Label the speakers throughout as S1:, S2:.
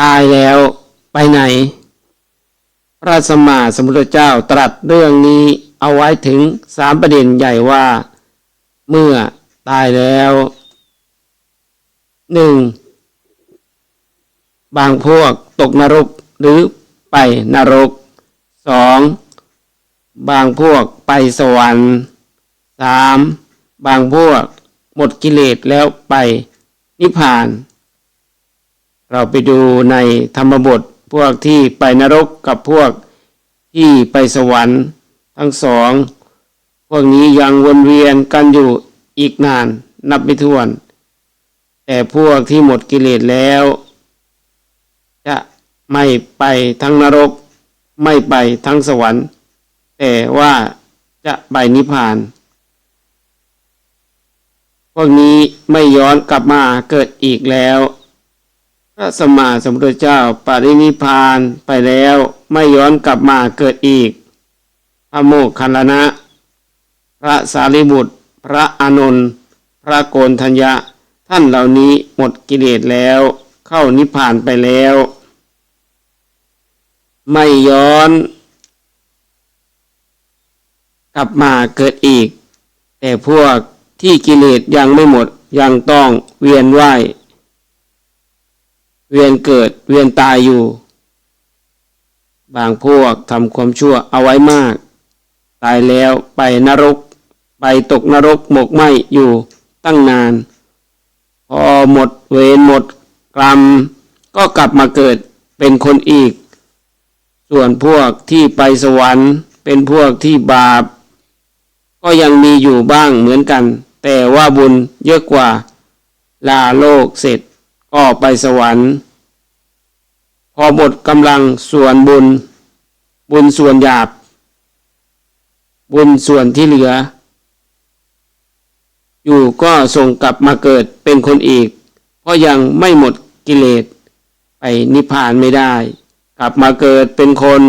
S1: ตายแล้วไปไหน พระสมมาสมุทธเจ้าตรัสเรื่องนี้เอาไว้ถึงสามประเด็นใหญ่ว่า เมื่อตายแล้วหนึ่งบางพวกตกนรกหรือไปนรกสองบางพวกไปสวรรค์สามบางพวกหมดกิเลสแล้วไปนิพพาน เราไปดูในธรรมบทพวกที่ไปนรกกับพวกที่ไปสวรรค์ทั้งสอง พวกนี้ยังวนเวียนกันอยู่อีกนานนับไม่ถ้วน แต่พวกที่หมดกิเลสแล้ว จะไม่ไปทั้งนรก ไม่ไปทั้งสวรรค์ แต่ว่าจะไปนิพพาน พวกนี้ไม่ย้อนกลับมาเกิดอีกแล้ว พระสมมาสมพุทธเจ้าปรินิพพานไปแล้วไม่ย้อนกลับมาเกิดอีก พระโมคคัลลนะ พระสารีบุตร พระอานนท์พระโกนทัญญะ ท่านเหล่านี้หมดกิเลสแล้ว เข้านิพพานไปแล้ว ไม่ย้อน กลับมาเกิดอีก แต่พวกที่กิเลสยังไม่หมดยังต้องเวียนว่าย เวียนเกิดเวียนตายอยู่ บางพวกทำความชั่วเอาไว้มาก ตายแล้วไปนรก ไปตกนรกหมกไหมอยู่ตั้งนาน พอหมดเวรหมดกรรม ก็กลับมาเกิดเป็นคนอีก ส่วนพวกที่ไปสวรรค์เป็นพวกที่บาป ก็ยังมีอยู่บ้างเหมือนกัน แต่ว่าบุญเยอะกว่าลาโลกเสร็จ ก็ไปสวรรค์ พอหมดกำลังส่วนบุญ บุญส่วนหยาบ บุญส่วนที่เหลือ อยู่ก็ส่งกลับมาเกิดเป็นคนอีก เพราะยังไม่หมดกิเลสไปนิพพานไม่ได้ กลับมาเกิดเป็นคน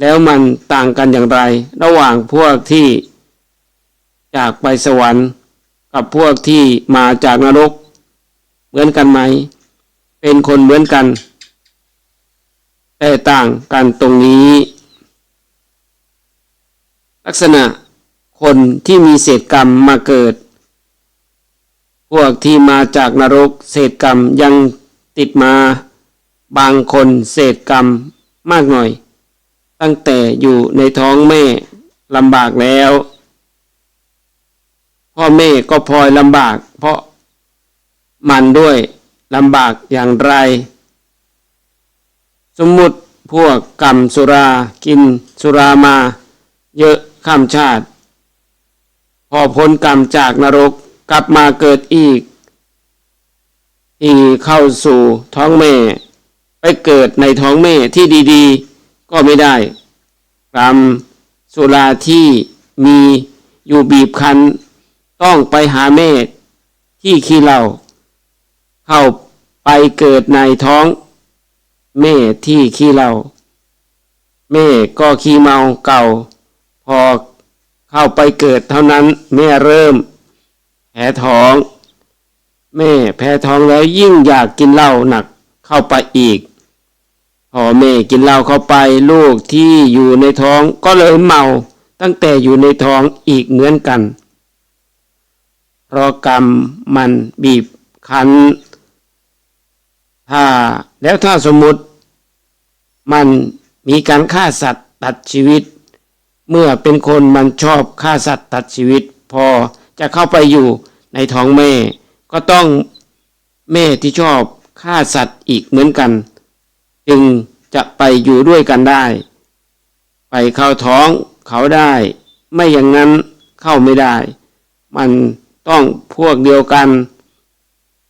S1: แล้วมันต่างกันอย่างไร ระหว่างพวกที่จากไปสวรรค์ กับพวกที่มาจากนรก เหมือนกันไหม เป็นคนเหมือนกัน แต่ต่างกันตรงนี้ ลักษณะคนที่มีเศษกรรมมาเกิด พวกที่มาจากนรกเศษกรรมยังติดมา บางคนเศษกรรมมากหน่อย ตั้งแต่อยู่ในท้องแม่ลำบากแล้ว พ่อแม่ก็พลอยลำบาก มันด้วยลำบากอย่างไร สมมุติพวกกรรมสุรากินสุรามา เยอะข้ามชาติ พอพ้นกรรมจากนรกกลับมาเกิดอีก ที่เข้าสู่ท้องแม่ ไปเกิดในท้องแม่ที่ดีๆ ก็ไม่ได้ กรรมสุราที่มีอยู่บีบคั้น ต้องไปหาแม่ที่ขี้เหล่า เข้าไปเกิดในท้องแม่ที่ขี้เหล่าแม่ก็ขี้เมาเก่า พอเข้าไปเกิดเท่านั้นแม่เริ่มแผลท้อง แม่แพ้ท้องแล้วยิ่งอยากกินเหล้าหนักเข้าไปอีก พอแม่กินเหล้าเข้าไปลูกที่อยู่ในท้องก็เลยเมาตั้งแต่อยู่ในท้องอีกเหมือนกัน เพราะกรรมมันบีบคั้น ถ้าแล้วถ้าสมมติมันมีการฆ่าสัตว์ตัดชีวิต เมื่อเป็นคนมันชอบฆ่าสัตว์ตัดชีวิต พอจะเข้าไปอยู่ในท้องแม่ ก็ต้องแม่ที่ชอบฆ่าสัตว์อีกเหมือนกัน จึงจะไปอยู่ด้วยกันได้ ไปเข้าท้องเขาได้ ไม่อย่างนั้นเข้าไม่ได้ มันต้องพวกเดียวกัน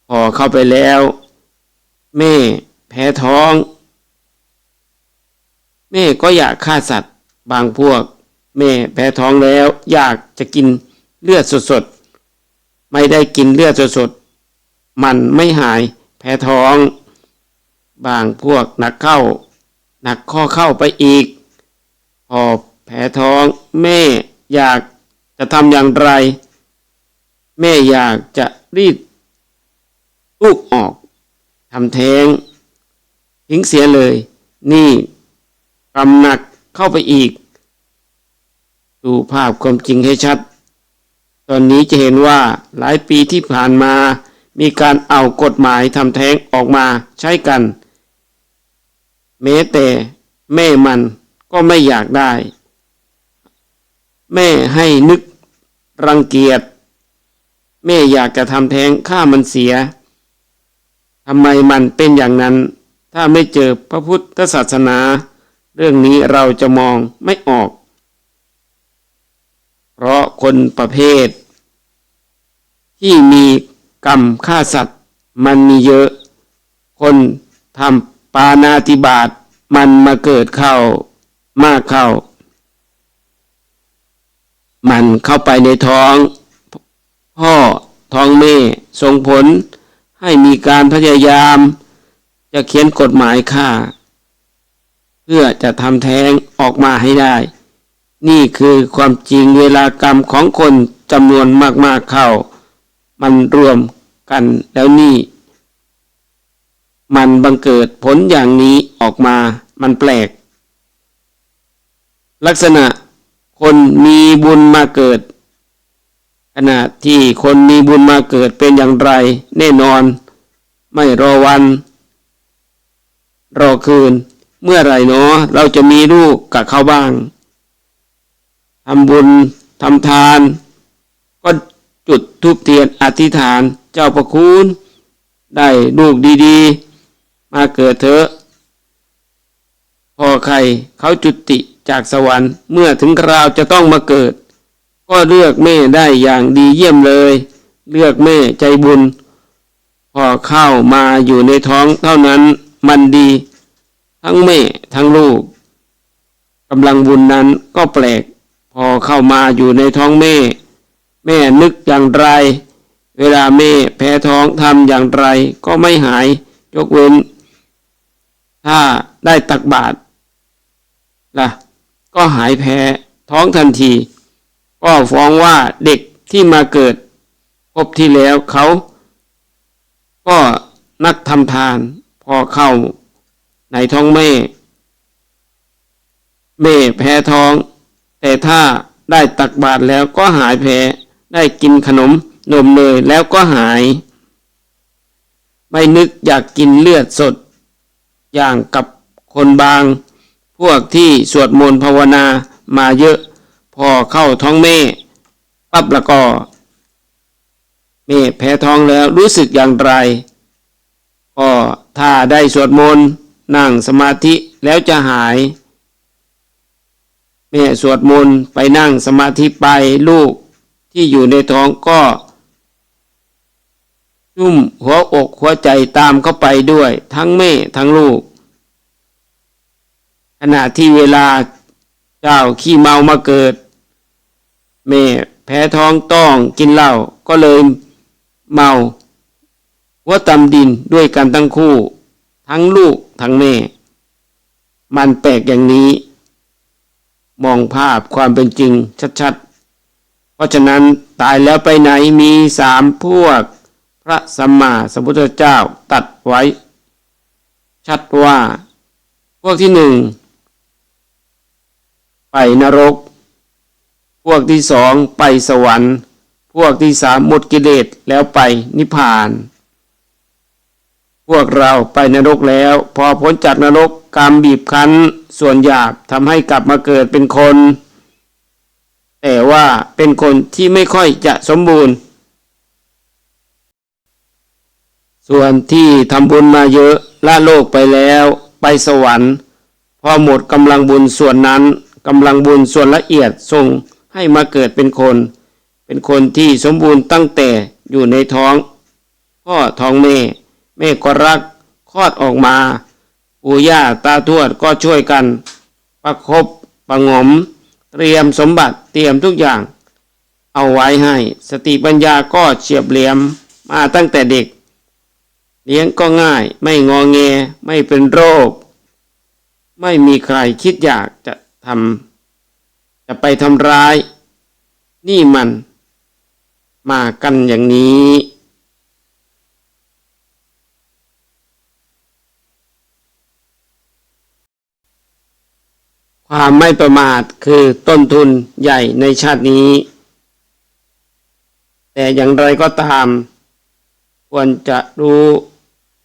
S1: พอเข้าไปแล้ว แม่แพ้ท้อง แม่ก็อยากฆ่าสัตว์บางพวก แม่แพ้ท้องแล้ว อยากจะกินเลือดสดๆ ไม่ได้กินเลือดสดๆ มันไม่หายแพ้ท้อง บางพวกหนักเข้า หนักข้อเข้าไปอีก พอแพ้ท้อง แม่อยากจะทำอย่างไร แม่อยากจะรีด ทำแท้ง ทิ้งเสียเลย นี่กำหนักเข้าไปอีก ดูภาพความจริงให้ชัด ตอนนี้จะเห็นว่าหลายปีที่ผ่านมา มีการเอากฎหมายทำแท้งออกมาใช้กัน แม้แต่แม่มันก็ไม่อยากได้ แม่ให้นึกรังเกียจแม่อยากจะทำแท้งข้ามันเสีย ทำไมมันเป็นอย่างนั้น ถ้าไม่เจอพระพุทธศาสนา เรื่องนี้เราจะมองไม่ออก เพราะคนประเภท ที่มีกรรมฆ่าสัตว์ มันมีเยอะ คนทำปานาติบาตมันมาเกิดเข้ามากเข้า มันเข้าไปในท้อง พ่อท้องแม่ส่งผล ให้มีการพยายาม จะเขียนกฎหมายฆ่า เพื่อจะทำแท้งออกมาให้ได้ นี่คือความจริงเวลากรรมของคนจำนวนมาก ๆ เข้า มันรวมกันแล้วนี่ มันบังเกิดผลอย่างนี้ออกมามันแปลก ลักษณะคนมีบุญมาเกิด ขณะที่คนมีบุญมาเกิดเป็นอย่างไร แน่นอน ไม่รอวัน รอคืน เมื่อไรเนาะเราจะมีลูกกับเขาบ้างทำบุญทำทาน ก็จุดทุบเทียนอธิษฐานเจ้าประคุณได้ลูกดีๆ มาเกิดเถอะพอใครเขาจุติจากสวรรค์เมื่อถึงคราวจะต้องมาเกิด ก็เลือกแม่ได้อย่างดีเยี่ยมเลย เลือกแม่ใจบุญ พอเข้ามาอยู่ในท้องเท่านั้นมันดี ทั้งแม่ทั้งลูกกำลังบุญนั้นก็แปลก พอเข้ามาอยู่ในท้องแม่ แม่นึกอย่างไร เวลาแม่แพ้ท้องทำอย่างไรก็ไม่หายยกเว้น ถ้าได้ตักบาตรล่ะ ก็หายแพ้ท้องทันที ก็ฟ้องว่าเด็กที่มาเกิดพบที่แล้วเขา ก็นักทำทานพอเข้าในท้องแม่แม่แพ้ท้อง แต่ถ้าได้ตักบาตรแล้วก็หายแพ้ได้กินขนมนมเนยแล้วก็หาย ไม่นึกอยากกินเลือดสด อย่างกับคนบาง พวกที่สวดมนต์ภาวนามาเยอะ พอเข้าท้องแม่ปั๊บแล้วก็แม่แพ้ท้องแล้วรู้สึกอย่างไร ก็ถ้าได้สวดมนต์นั่งสมาธิแล้วจะหาย แม่สวดมนต์ไปนั่งสมาธิไปลูกที่อยู่ในท้องก็ชุ่มหัวอกหัวใจตามเข้าไปด้วย ทั้งแม่ทั้งลูก ขณะที่เวลาเจ้าขี้เมามาเกิด แม่แพ้ท้องต้องกินเหล้าก็เลยเมาหัวตำดินด้วยกันทั้งคู่ ทั้งลูกทั้งแม่ มันแปลกอย่างนี้ มองภาพความเป็นจริงชัดๆ เพราะฉะนั้นตายแล้วไปไหนมีสามพวก พระสัมมาสัมพุทธเจ้าตัดไว้ ชัดว่า พวกที่หนึ่งไปนรก พวกที่สองไปสวรรค์ พวกที่สามหมดกิเลสแล้วไปนิพพาน พวกเราไปนรกแล้ว พอพ้นจากนรกกรรมบีบคั้นส่วนหยาบทำให้กลับมาเกิดเป็นคน แต่ว่าเป็นคนที่ไม่ค่อยจะสมบูรณ์ ส่วนที่ทำบุญมาเยอะละโลกไปแล้วไปสวรรค์ พอหมดกำลังบุญส่วนนั้นกำลังบุญส่วนละเอียดส่ง ให้มาเกิดเป็นคน เป็นคนที่สมบูรณ์ตั้งแต่อยู่ในท้อง พ่อท้องแม่แม่ก็รักคลอดออกมา ปู่ย่าตาทวดก็ช่วยกัน ประคบประงม เตรียมสมบัติเตรียมทุกอย่าง เอาไว้ให้ สติปัญญาก็เฉียบเหลี่ยมมาตั้งแต่เด็ก เลี้ยงก็ง่ายไม่งอแง ไม่เป็นโรค ไม่มีใครคิดอยากจะทำ จะไปทำร้าย นี่มัน มากันอย่างนี้ ความไม่ประมาทคือต้นทุนใหญ่ในชาตินี้ แต่อย่างไรก็ตาม ควรจะรู้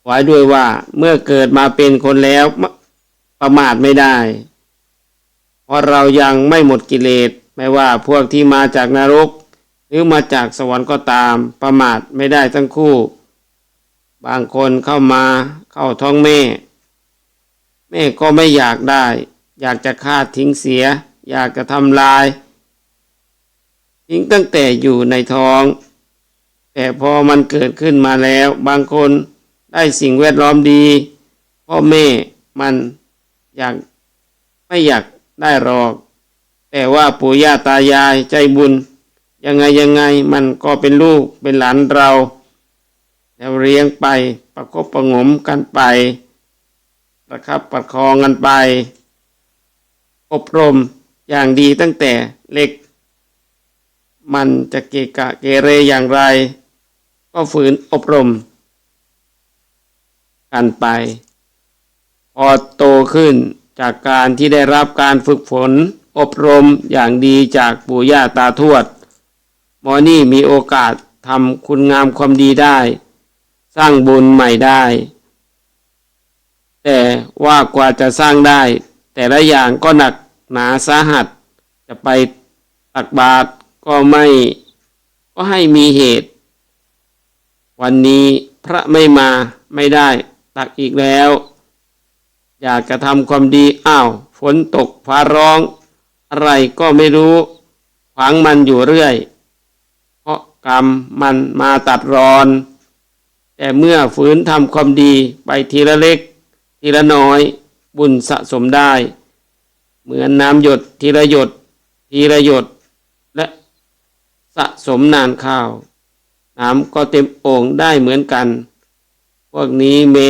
S1: ไว้ด้วยว่าเมื่อเกิดมาเป็นคนแล้วประมาทไม่ได้ เพราะเรายังไม่หมดกิเลสไม่ว่าพวกที่มาจากนรก หรือมาจากสวรรค์ก็ตามประมาทไม่ได้ทั้งคู่ บางคนเข้ามาเข้าท้องแม่ แม่ก็ไม่อยากได้ อยากจะฆ่าทิ้งเสีย อยากจะทำลาย ทิ้งตั้งแต่อยู่ในท้อง แต่พอมันเกิดขึ้นมาแล้ว บางคนได้สิ่งแวดล้อมดีพ่อแม่มันอยากไม่อยาก ได้หรอก แต่ว่าปู่ย่าตายายใจบุญ ยังไงยังไงมันก็เป็นลูกเป็นหลานเรา แล้วเลี้ยงไปประคบประงมกันไปประครับประคองกันไป อบรมอย่างดีตั้งแต่เล็ก มันจะเกะกะเกเรอย่างไร ก็ฝืนอบรม กันไป พอโตขึ้น จากการที่ได้รับการฝึกฝน อบรมอย่างดีจากปู่ย่าตาทวดหมอนี่มีโอกาสทำคุณงามความดีได้ สร้างบุญใหม่ได้ แต่ว่ากว่าจะสร้างได้ แต่ละอย่างก็หนักหนาสาหัส จะไปตักบาตรก็ไม่ก็ให้มีเหตุ วันนี้พระไม่มาไม่ได้ตักอีกแล้ว อยากจะทำความดีอ้าว ฝนตกฟ้าร้อง อะไรก็ไม่รู้ ขวางมันอยู่เรื่อย เพราะกรรมมันมาตัดรอน แต่เมื่อฝืนทำความดีไปทีละเล็ก ทีละน้อย บุญสะสมได้ เหมือนน้ำหยดทีละหยด ทีละหยด และสะสมนานข้าว น้ำก็เต็มโอ่งได้เหมือนกัน พวกนี้แม้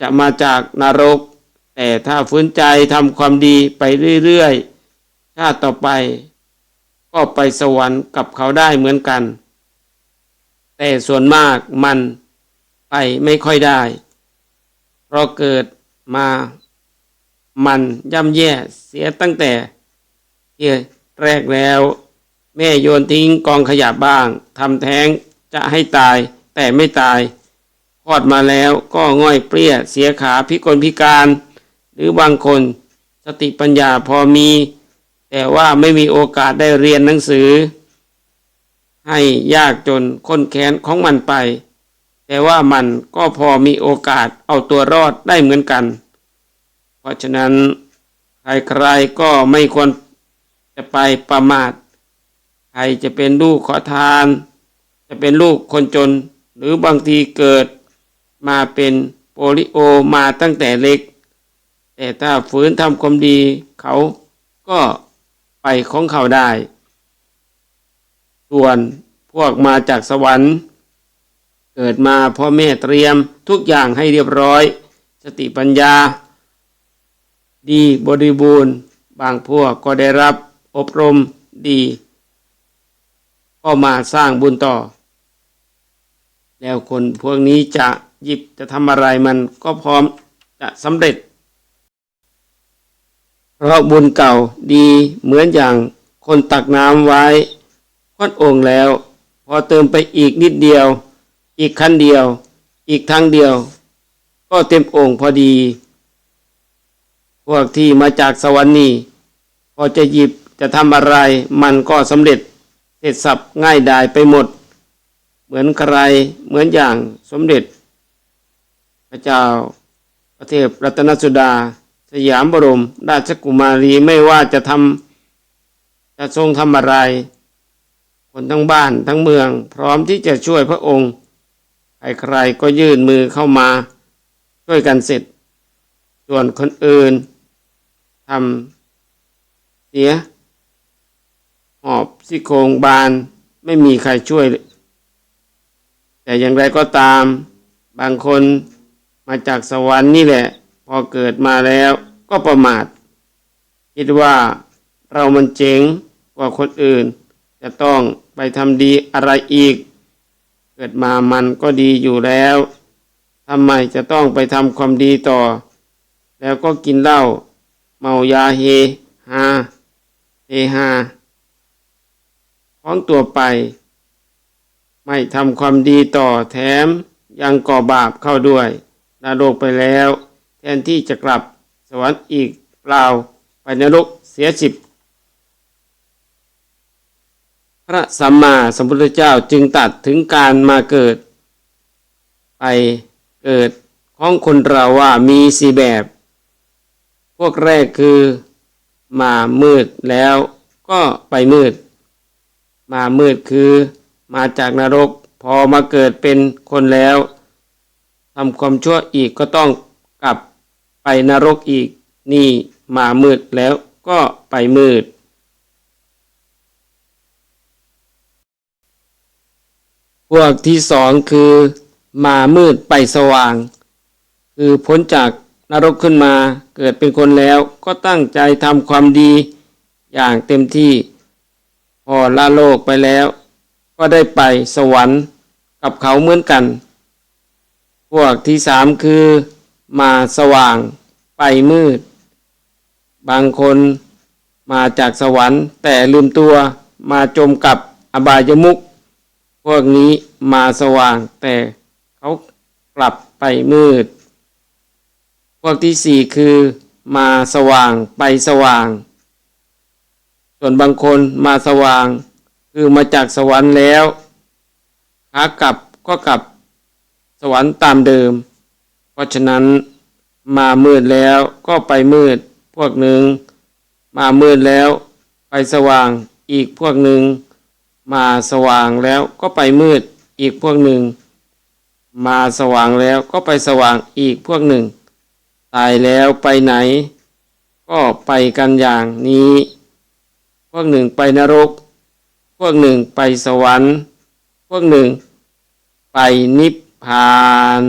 S1: จะมาจากนรก แต่ถ้าฟื้นใจทำความดีไปเรื่อยๆชาติต่อไป ก็ไปสวรรค์กับเขาได้เหมือนกัน แต่ส่วนมากมันไปไม่ค่อยได้เพราะเกิดมา มันย่ำแย่เสียตั้งแต่ที่แรกแล้ว แม่โยนทิ้งกองขยะบ้างทำแท้งจะให้ตายแต่ไม่ตายคลอดมาแล้วก็ง่อยเปรี้ยเสียขาพิกลพิการ หรือบางคนสติปัญญาพอมี แต่ว่าไม่มีโอกาสได้เรียนหนังสือ ให้ยากจนค้นแค้นของมันไป แต่ว่ามันก็พอมีโอกาสเอาตัวรอดได้เหมือนกัน เพราะฉะนั้นใครๆก็ไม่ควรจะไปประมาทใครจะเป็นลูกขอทาน จะเป็นลูกคนจน หรือบางทีเกิดมาเป็นโปลิโอมาตั้งแต่เล็ก แต่ถ้าฝืนทำความดีเขาก็ไปของเขาได้ ส่วนพวกมาจากสวรรค์ เกิดมาพ่อแม่เตรียมทุกอย่างให้เรียบร้อย สติปัญญา ดีบริบูรณ์ บางพวกก็ได้รับอบรมดีก็มาสร้างบุญต่อ แล้วคนพวกนี้จะหยิบจะทำอะไรมันก็พร้อมจะสำเร็จ เพราะบุญเก่าดีเหมือนอย่างคนตักน้ำไว้ควัดองค์แล้ว พอเติมไปอีกนิดเดียว อีกขั้นเดียว อีกทั้งเดียว ก็เต็มองค์พอดี พวกที่มาจากสวรรค์นี่พอจะหยิบจะทำอะไร มันก็สำเร็จเสร็จสับง่ายดายไปหมด เหมือนใครเหมือนอย่างสมเด็จ พระเจ้าพระเทพรัตนสุดา สยามบรม ราชกุมารีไม่ว่าจะทำจะทรงทำอะไร คนทั้งบ้านทั้งเมือง พร้อมที่จะช่วยพระองค์ใครๆก็ยื่นมือเข้ามาช่วยกันเสร็จ ส่วนคนอื่นทำเสีย หอบซี่โครงบานไม่มีใครช่วย แต่อย่างไรก็ตาม บางคนมาจากสวรรค์นี่แหละ พอเกิดมาแล้วก็ประมาท คิดว่าเรามันเจ๋งกว่าคนอื่น จะต้องไปทำดีอะไรอีก เกิดมามันก็ดีอยู่แล้วทำไมจะต้องไปทำความดีต่อ แล้วก็กินเหล้าเมายาเฮหาเฮฮาของตัวไป ไม่ทำความดีต่อแถมยังก่อบาปเข้าด้วยนรกไปแล้ว ทนที่จะกลับสวรรค์อีกเปล่าไปนรกเสียสิบพระสัมมาสัมพุทธเจ้าจึงตัดถึงการมาเกิด ไปเกิดของคนเราว่ามีสีแบบ พวกแรกคือมามืดแล้วก็ไปมืด มามืดคือมาจากนรกพอมาเกิดเป็นคนแล้วทำความชั่วอีกก็ต้องกลับ ไปนรกอีก นี่มามืดแล้วก็ไปมืด พวกที่สองคือมามืดไปสว่าง คือพ้นจากนรกขึ้นมาเกิดเป็นคนแล้วก็ตั้งใจทำความดีอย่างเต็มที่ พอละโลกไปแล้ว ก็ได้ไปสวรรค์กับเขาเหมือนกัน พวกที่สามคือ มาสว่างไปมืด บางคนมาจากสวรรค์ แต่ลืมตัวมาจมกับอบายมุขพวกนี้มาสว่างแต่เขากลับไปมืด พวกที่สี่คือมาสว่างไปสว่าง ส่วนบางคนมาสว่าง คือมาจากสวรรค์แล้วขากลับก็กลับสวรรค์ตามเดิม เพราะฉะนั้นมามืดแล้วก็ไปมืดพวกหนึ่ง มามืดแล้วไปสว่างอีกพวกหนึ่ง มาสว่างแล้วก็ไปมืดอีกพวกหนึ่ง มาสว่างแล้วก็ไปสว่างอีกพวกหนึ่ง ตายแล้วไปไหน ก็ไปกันอย่างนี้ พวกหนึ่งไปนรก พวกหนึ่งไปสวรรค์ พวกหนึ่ง ไปนิพพาน